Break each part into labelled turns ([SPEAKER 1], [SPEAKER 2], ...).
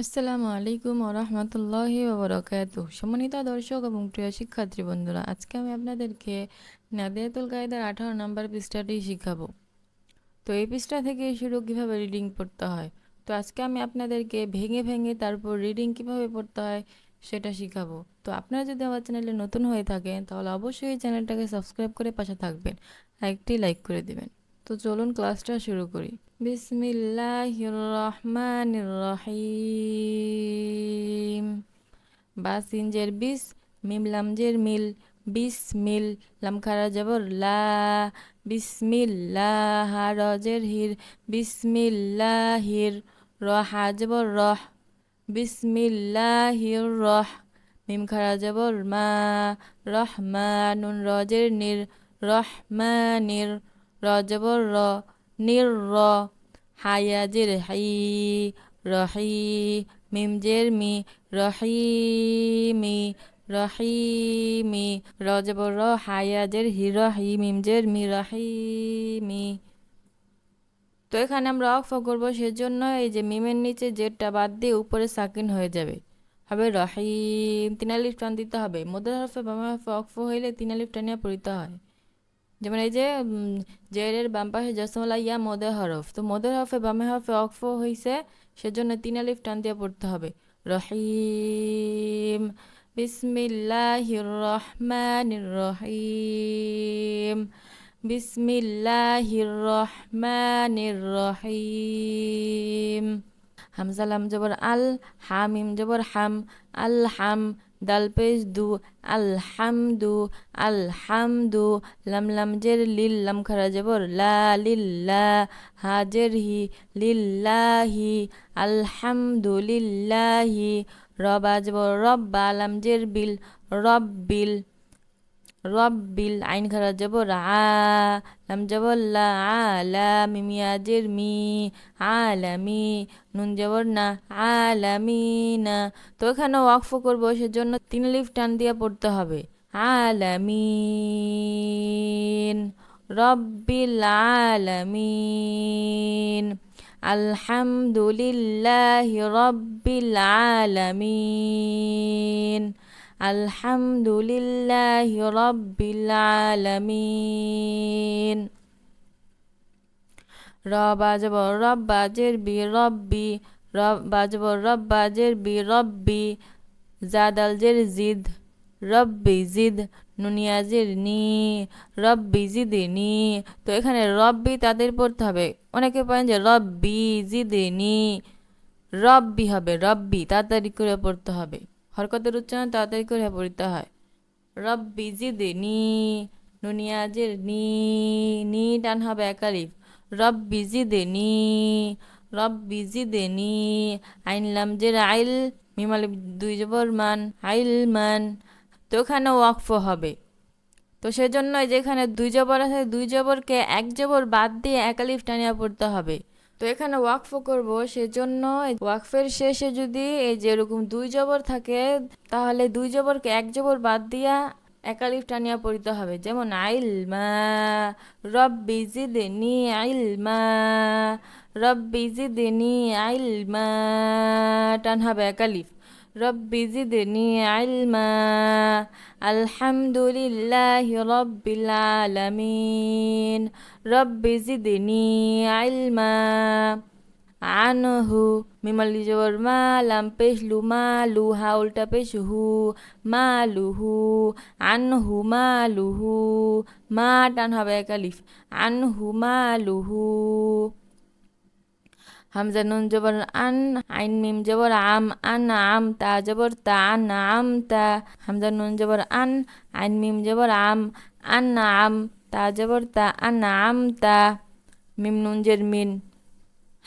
[SPEAKER 1] আসসালামু আলাইকুম ওরহমতুল্লাহি ওবরাকাত সম্মানিত দর্শক এবং প্রিয় শিক্ষার্থী বন্ধুরা, আজকে আমি আপনাদেরকে নাদিয়াতুল কায়দার আঠারো নম্বর পৃষ্ঠাটি শিখাবো। তো এই পৃষ্ঠা থেকে শুরু কীভাবে রিডিং পড়তে হয়? তো আজকে আমি আপনাদেরকে ভেঙে ভেঙে তারপর রিডিং কীভাবে পড়তে হয় সেটা শিখাবো। তো আপনারা যদি আমার চ্যানেলে নতুন হয়ে থাকেন, তাহলে অবশ্যই চ্যানেলটাকে সাবস্ক্রাইব করে পাশে থাকবেন আর একটি লাইক করে দিবেন। তো চলুন ক্লাসটা শুরু করি। বিসমিল্লাহির রহমানির রহিম বাসিনজের বিস, মিম লামজের মিল, বিসমিল লাম খারা জবর লা বিসমিল্লাহ হারজের হির বিসমিল্লাহির রহা জবর রহ বিসমিল্লাহির রহ মিম খারা জবর মা রহমানুন রজের নির রহমানির রজবর র, নির র। হায়াজের হাই রহি মিমজের মি রহিমি রহিমি রজবর হায়াজের হি রহি মিমজের মি রহিমি তো এখানে আমরা অক্ফ করব সেজন্য এই যে মিমের নিচে জেটটা বাদ দিয়ে উপরে সাকিন হয়ে যাবে হবে রহিম তিনালিফ টান দিতে হবে মধ্যে হরফে বামে হরফে অক্ফ হইলে তিনালিফ টানিয়া পড়িতে হয় যেমন এই যে জেরের বাম পাশে জসমলা ইয়া মদের হরফ। তো মদের হরফে বামে হরফে অক্ফ হয়েছে সেজন্য তিন আলিফ টান দিয়ে পড়তে হবে। রহিম বিসমিল্লাহির রহমানির রহিম বিসমিল্লাহির রহমানির রহিম হামজা লাম জবর আল হামিম জবর হাম, আল হাম দাল পেশ দু আলহামদু আলহামদু লাম লাম জের লিল লাম খারা জবর লা লিল্লা হাজের হি লিল্লাহি আলহামদুলিল্লাহি রবা জবর রব্বা লাম জের বিল রব্বিল রব্বিল আইন খারা জবর আ লাম জবর লা আলা মিমিয়াজের মি আলামি নুন জবর না আলামিনা তো এখানে ওয়াকফ করব, সেজন্য তিন লিফ টান দিয়ে পড়তে হবে। আলামিন রব্বিল আলামিন। আলহামদুলিল্লাহ রব্বিল আলামিন। আলহামদুলিল্লাহ রব্বিল আলামিন। রবা যাব রব্বাজের বি রব্বি, রব বাজব রব্বাজের বি রব্বি। জাদাল জের জিদ, রব্বি জিদ নুনিয়াজের নি, রব্বি জিদে নি। তো এখানে রব্বি তাদের পড়তে হবে। অনেকে পারেন যে রব্বি জিদে নি, রব্বি হবে রব্বি, তাড়াতাড়ি করে পড়তে হবে। হরকতের উচ্চারণ তাড়াতাড়ি করে পড়তে হয়। রব্বি জিদে নি নুনিয়াজের নি নি টান হবে একালিফ রব্বি জিদে নি রব্বি জিদে নি আইনলাম যে আইল মিমাল দুই জবর মান, আইল মান। তো ওখানে ওয়াকফ হবে। তো সেজন্য যেখানে দুই জবর আছে, দুই জবরকে এক জবর বাদ দিয়ে একালিফ টানিয়া পড়তে হবে। তো এখানে ওয়াকফ করব, সেজন্য ওয়াকফের শেষে যদি এই যেরকম দুই জবর থাকে, তাহলে দুই জবরকে এক জবর বাদ দিয়া একালিফ টানিয়া পড়িতে হবে। যেমন আইল মা রব বিজি দেনি আইল মা রব বিজি রব্বি আইল মা টান হবে একালিফ রব্বি জিদনি আইলমা আলহামদুলিল্লাহ রব্বিল আলামিন। রব্বি জিদনি আইলমা আনহু মিমালি জবর মা লাম পেশ লু মা লু হা উল্টা পেশ হু মা লুহু আনহু মা লুহু মা টান হবে একালিফ আনহু মা লুহু হামজা নুন জবর আন, আইন মিম জবর আম, আন আম তা জবর তা, আন আম তা। হামজা নুন জবর আন, আইন মিম জবর আম, আন আম তা জবর তা, আন আম তা। মিম নুন জের মিন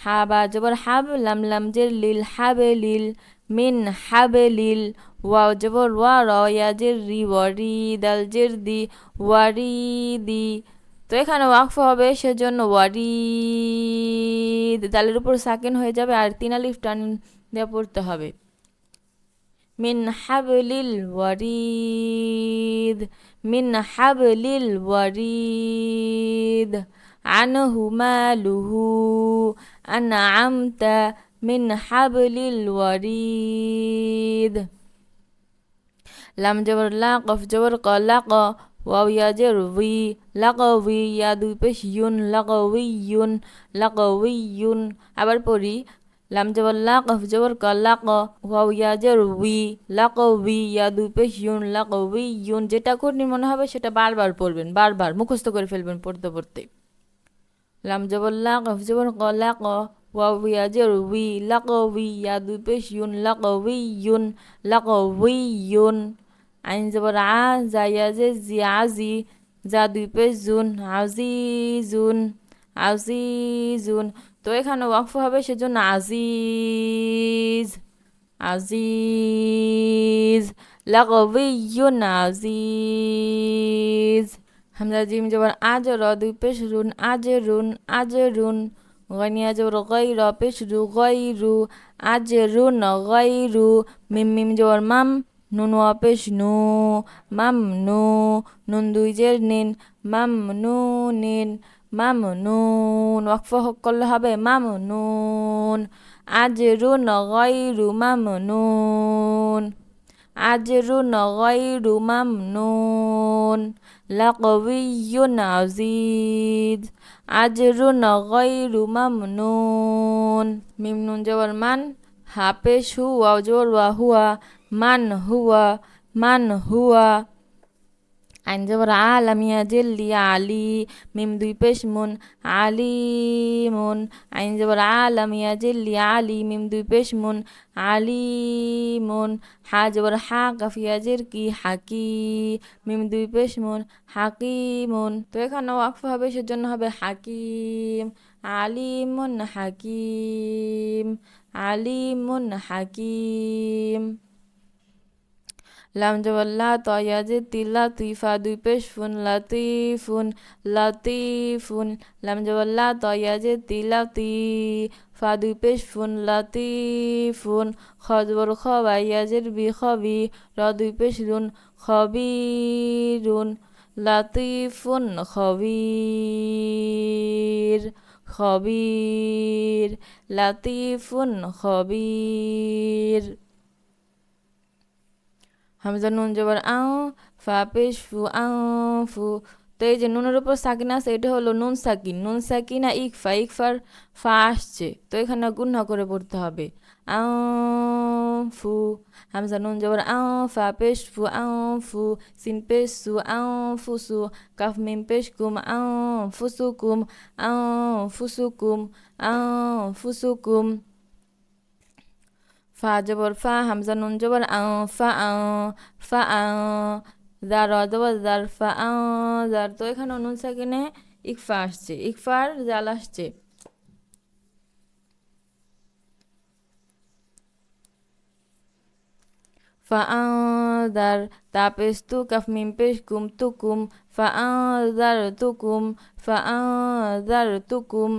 [SPEAKER 1] হাবা জবর হাব, লাম লাম জের লিল, হাবে লিল। মিন, হাবে লিল, ওয়াও জবর, ওয়া, র, ইয়া জের রি ওয়ারি দাল জের দি ওয়ারি দি। তো এখানে ওয়াকফ হবে, সেজন্য ওয়ারি দালের উপর সাকিন হয়ে যাবে আর তিন আলিফ টান দিয়ে পড়তে হবে। মিন হাবলিল ওয়ারিদ, মিন হাবলিল ওয়ারিদ, আনহু মালুহু, আনআমতা মিন হাবলিল ওয়ারিদ। লাম জবর লা, কফ জবর ক, লা ক ওয়াও ইয়া জের উই লাকউই ইয়া দুই পেশ ইউন লাকউই ইউন লাকউই ইউন আবার পড়ি লাম জবর লা কফ জবর ক লা ক ওয়াও ইয়া জের উই লাকউই ইয়া দুই পেশ ইউন লাকউই ইউন যেটা কঠিন মনে হবে সেটা বারবার পড়বেন বারবার মুখস্থ করে ফেলবেন পড়তে পড়তে লাম জবর লা কফ জবর ক লা ক ওয়াও ইয়া জের উই লাকউই ইয়া দুই পেশ ইউন লাকউই ইউন লাকউই ইউন আইন জবর আ জাইয়া যে জি আজি যা দুই পেশ জুন আজিজুন আজিজুন তো এখানে ওয়াকফ হবে সেজন্য আজিজ আজিজ লাকবিয়ুন আজিজ হামজা জিম জবর আজ র দুই পেশ রুন আজ রুন আজ রুন গনিয়া জবর গৈর পেশ রু গৈরু আজ রুন গৈরু মিম মিম জবর মাম নুন ওয়া পেশ নু, মাম নু, নুন দুই জের নিন, মাম নু নিন, মাম নুন, ওয়াকফ করলে হবে, মাম নুন, আজ রুন গৈরু মাম নুন আজরুন গায়রু মামনুন লাকবিয়ুন আজিজ আজরুন গায়রু মামনুন মিম নুন জবর মান, হাপেশ হুয়া জবর ওয়া হুয়া মান হুয়া মান হুয়া। আইন জবর আলামিয়া জেল্লি আলি, মিম দুই পেশ মুন আলিমুন আইন জবর আলামিয়া জেল্লি আলি, মিম দুই পেশ মুন আলিমুন হা জবর হা কাফিয়া জের কি হাকি, মিম দুই পেশ মুন হাকিমুন তো এখানে ওয়াকফ হবে, সেজন্য হবে হাকিম। আলিমুন হাকিম আলিমুন হাকিম। লাম জবর লা তয়া যে তিলা তুইফা দুই পেশ ফুন লাতিফুন লাতিফুন লাম জবর লা তয়া যে তিলা তি ফা দুই পেশ ফুন লাতিফুন খ জবর খ বাইয়াজের বি খবি র দুই পেশ রুন খবি খবিরুন লাতিফুন খবির খবির লাতিফুন খবির হামজা নুন জবর আও ফা, পেশ, ফু আও ফু। তো এই যে নুনের উপর সাকিন আছে, এটা হলো নুন সাকিন। নুন সাকিনা ইকফা, ইকফার ফা আসছে। তো এখানে গুণা করে পড়তে হবে। আও ফু, হামজা নুন জবর আও ফা, পেশ, ফু আও ফু। সিন, পেশ, সু আও ফুসু কাফ, মিম, পেশ, কুম আও ফুসুকুম আও ফুসুকুম আও ফুসুকুম ফা জবর ফা হামজা নুন জবর আও ফা আও ফা আও জার জবর জার ফা আও জার তো এখানে নুন সাকিনে ইকফা আসছে। ইকফার জাল আসছে। ফাআদার তাপেস তু কাফ মিম পেশ কুম তুকুম ফাআদার তুকুম ফাআদার তুকুম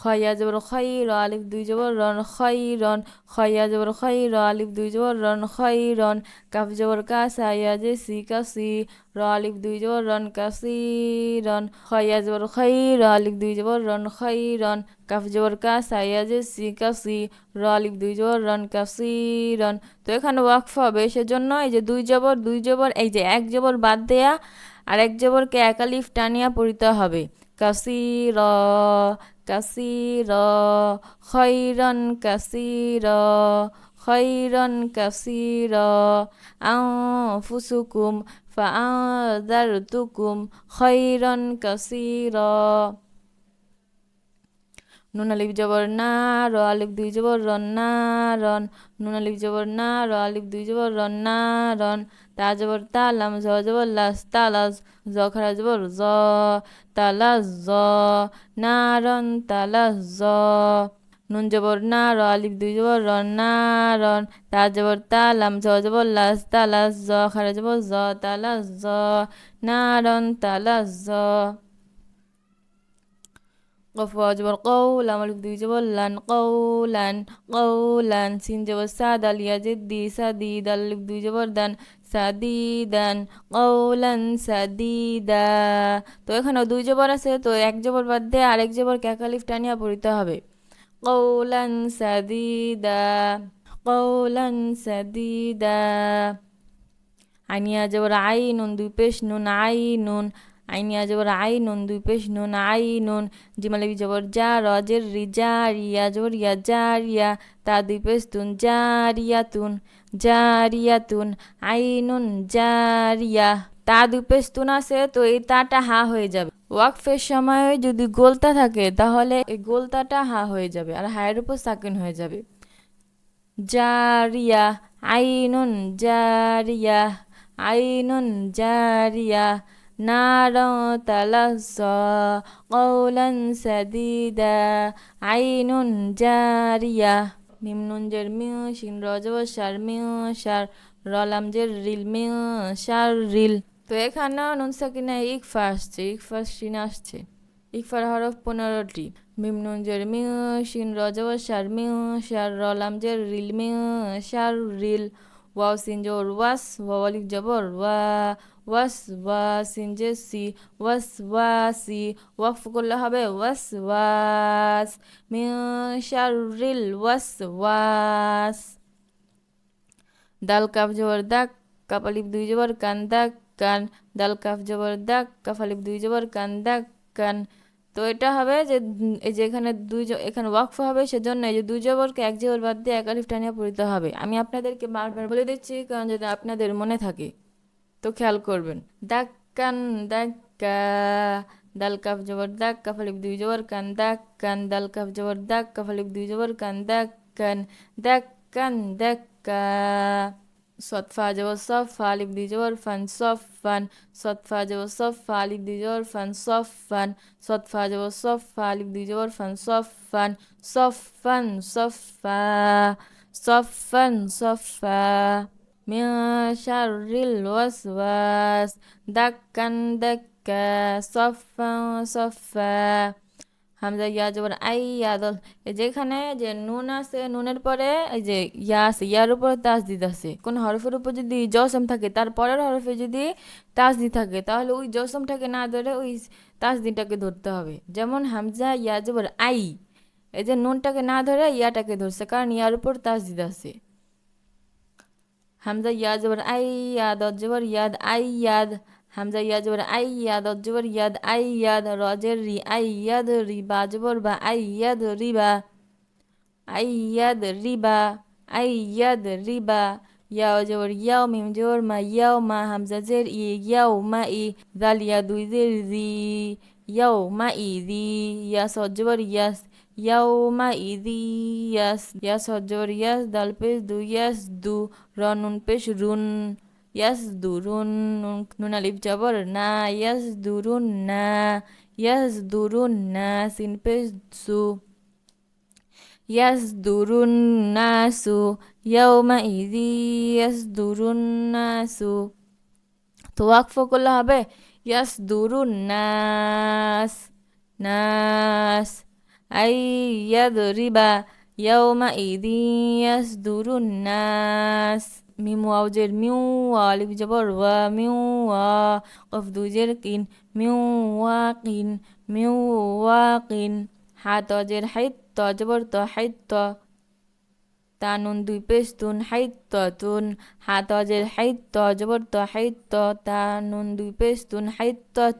[SPEAKER 1] খয়া জবর খৈর আলিফ দুই জবর রন খৈরন খয়া জবর খৈর আলিফ দুই জবর রন খৈরন কাফ জবর কাসা ইয়া যে সি কাসি র আলিফ দুই জবর রন কাসিরন খয়া জবর খৈর আলিফ দুই জবর রন খৈরন কাফ জবর কাসা ইয়া যে সি কাসি র আলিফ দুই জবর রন কাসিরন তো এখানে ওয়াকফ হবে সেজন্য এই যে দুই জবর দুই জবর, এই যে এক জবর বাদ দেয়া, আর এক জবরকে একালিফ টানিয়া পড়িতে হবে। কাসির কাসির, খৈরন কাসির খৈরন কাসির আও ফুসুকুম ফাআদারতুকুম খৈরন কাসির। নুন, আলিফ, জবর, না, র, আলিফ, দুই, জবর, রন, না, রন। নুন, আলিফ, জবর, না, র, আলিফ, দুই, জবর, রন, না, রন। তা জবর তালাম জ জবর লাস তালাস জ খারা জ তালাস জ নারন তালাস জ, নুন জবর না র আলিফ দুই জবর র না রন তা জবর তালাম জ জবর লাস তালাস জ খারা জ তালাস জ নারন তালাস জ। قف واجب القول أمل في جبل لن قولا قولا سين جبل ساد يا جدي سديد الف دي جبر دان সাদিদান কৌলান সাদিদা তো এখানে দুই জবর আছে তো এক জবর বাদ দিয়ে আরেক জবর ক্যাকালিফ টানিয়া পড়িতে হবে কৌলান সাদিদা কৌলান সাদিদা আইনিয়া যাবার আই নুন দুই পেশ নুন আই নুন আইনিয়া যাবার আই নুন, দুই পেশ নুন, আই নুন। জিমালি যাবার যা রজের রি জারিয়া যাবার ইয়া জারিয়া তা দুই পেশ তুন জারিয়া তুন জারিয়া তুন, আই নুন জারিয়া তা দুই পেশ তুন আছে, তো এই তাটা হা হয়ে যাবে। ওয়াকফের সময় যদি গোলতা থাকে, তাহলে এই গোলতাটা হা হয়ে যাবে আর হায়ের উপর সাকিন হয়ে যাবে। জারিয়া আইনুন জারিয়া আইনুন জারিয়া নারং তালাসা কৌলান সাদিদা আইনুন জারিয়া মিম নুন জের মিউ শিন রজব সার মিউ সার রলাম জের রিল মিউ সার রিল তো এখানে নুন সাকিনা ইকফা আসছে ইকফা শিন আসছে ইকফার হরফ পনেরোটি। মিম নুন জের মিউ, শিন রজব সার মিউ সার রলাম জের রিল মিউ সার রিল। ওয়াও সিন জোর ওয়াস ওয়াও আলিফ জবর, ওয়া, ওয়াস ওয়া সিন জে সি ওয়াস ওয়া সি ওয়াকফ করলে হবে ওয়াস ওয়াস মিউ সার রিল ওয়াস ওয়াস। দাল কাপ জবর দাক কাপ আলিফ, দুই, জবর, কান দাক কান। দাল, কাফ, জবর দাক কাফ, আলিফ, দুই, জবর, কান দাক কান। তো এটা হবে যে এই যে এখানে দুই এখানে ওয়াকফ হবে, সেজন্য এই যে দুই জবরকে এক জবর বাদ দিয়ে এক আলিফ টানিয়ে পড়িতে হবে। আমি আপনাদেরকে বারবার বলে দিচ্ছি, কারণ যদি আপনাদের মনে থাকে, তো খেয়াল করবেন। দাক্কান, দাক্কা দাল কাফ জবর দাক কাফ আলিফ দুই জবর কান দাক কান দাল কাফ জবর দাক কাফ আলিফ দুই জবর কান দাক কান দাক্কান, দাক্কা। صدفة جواب صف ألف دي جوار فن صفا صدفة جواب صف ألف دي جوار فن صفا صدفة جواب صف ألف دي جوار فن صفا صفا صفا صفا صفا من شر الوسواس دكا دكا صفا صفا হামজা ইয়া জবর আই ইয়াদল যেখানে যে নুন আছে, নুনের পরে এই যে ইয়া আছে, ইয়ার উপরে তাজদিদ আছে। কোন হরফের উপর যদি জসম থাকে, তার পরের হরফে যদি তাজদি থাকে, তাহলে ওই জসমটাকে না ধরে ওই তাজদিটাকে ধরতে হবে। যেমন হামজা ইয়া জবর আই এই যে নুনটাকে না ধরে ইয়াটাকে ধরছে, কারণ ইয়ার উপর তাজদিদ আছে। হামজা ইয়া জবর আই ইয়াদ জবর ইয়াদ, আই ইয়াদ হামজা ইয়া আই ইয়াদ জবর ইয়াদ, আই ইয়াদ, রজের রি, আই ইয়াদ রিবা, জবর বা I Iyad Rewa, I Iyad Rewa, I ইয়াদ রিবা, ইয়াও জবর ইয়াও মিম জবর মা, ইয়াও মা, হামজা জের ই, ইয়াও মা ই দাল ইয়া দুই জের জি, ইয়াও মা ই দি ইয়া সজ জবর ইয়াস, ইয়াও মা ই দি ইয়াস ইয়াস সজ জবর ইয়াস, দাল পেশ দু, ইয়াস দু রনুন পেশ রুন ইয়াস দুরুন নুন আলিফ জবর না ইয়াস দুরুন না ইয়াস দুরুন না সিন পেশ সু ইয়াস দুরুন নাসু ইয়াউমা ইদি ইয়াস দুরুন নাসু তো ওয়াকফ করলে হবে ইয়াস দুরুন নাস মিম ওয়াউজের মিউ আলিফ জবর ওয়া মিউ ওয়া কফ দুজের কিন, মিউ ওয়াকিন মিউ ওয়াকিন হাত অজের হাইত জবর ত হাইত তানুন দুই পেশ তুন তুন হাত অজের হাইত জবর ত হাইত তানুন দুই পেশ তুন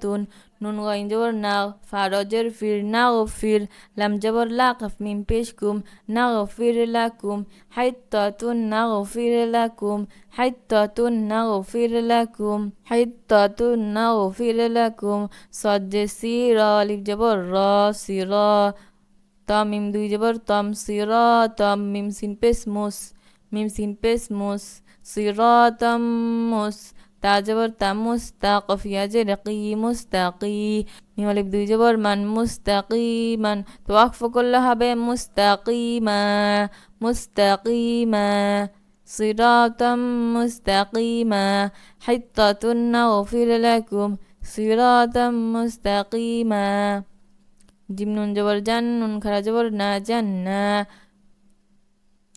[SPEAKER 1] তুন নুন গাইন জবর না ফারজের ফির না ও ফির লাম জবর লা কফ মিম পেশ কুম না ও ফির লাকুম হাইত তুন না ও ফির লাকুম হাইত তুন না ও ফির লাকুম হাইত তুন না ও ফির লাকুম সজ্জে সির লিপ জবর র تاجبر تا مستاق فيا جرقي مستاقي ميم الف دو جبر من مستقيما توقف كلها بين مستقيما مستقيما صراطا مستقيما حطة نغفر لكم صراطا مستقيما جيم نون جبر جن نون خرا جبر نا جنة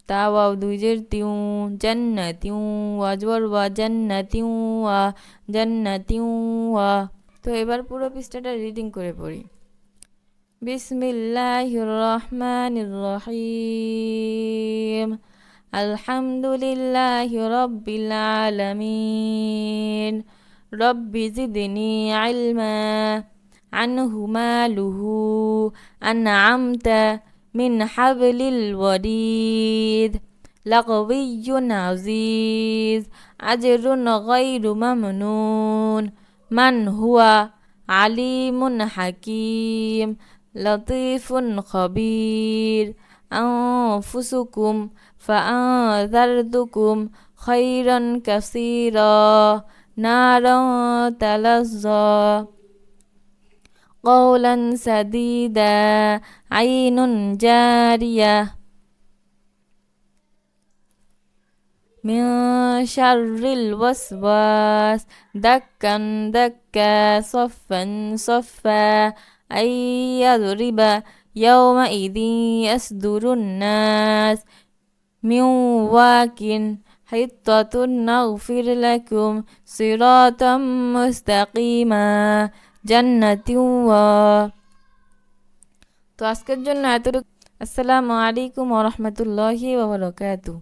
[SPEAKER 1] تا واو دو جر تيون তিউ জান্না তিউ ওয়া জবর ওয়া জান্না তিউ ওয়া জান্না তিউ ওয়া তো এবার পুরো পৃষ্ঠাটা রিডিং করে পড়ি بسم الله الرحمن الرحيم الحمد لله رب العالمين رب زدني علما عنه ماله أنعمت من حبل الوريد لقوي عزيز أجر غير ممنون. من هو؟ عليم حكيم لطيف خبير. أنفسكم فأنذرتكم خيرا كثيرا. نارا تلظى. قولا سديدا. عين جارية. من شر الوسواس دكا دكا صفا صفا أن يضرب يومئذ يصدر الناس من واك حطة نغفر لكم صراطا مستقيما জান্নাতি তো আজকের জন্য এতটুকু আসসালামু আলাইকুম ওরহমতুল্লাহি ওবরাকাতু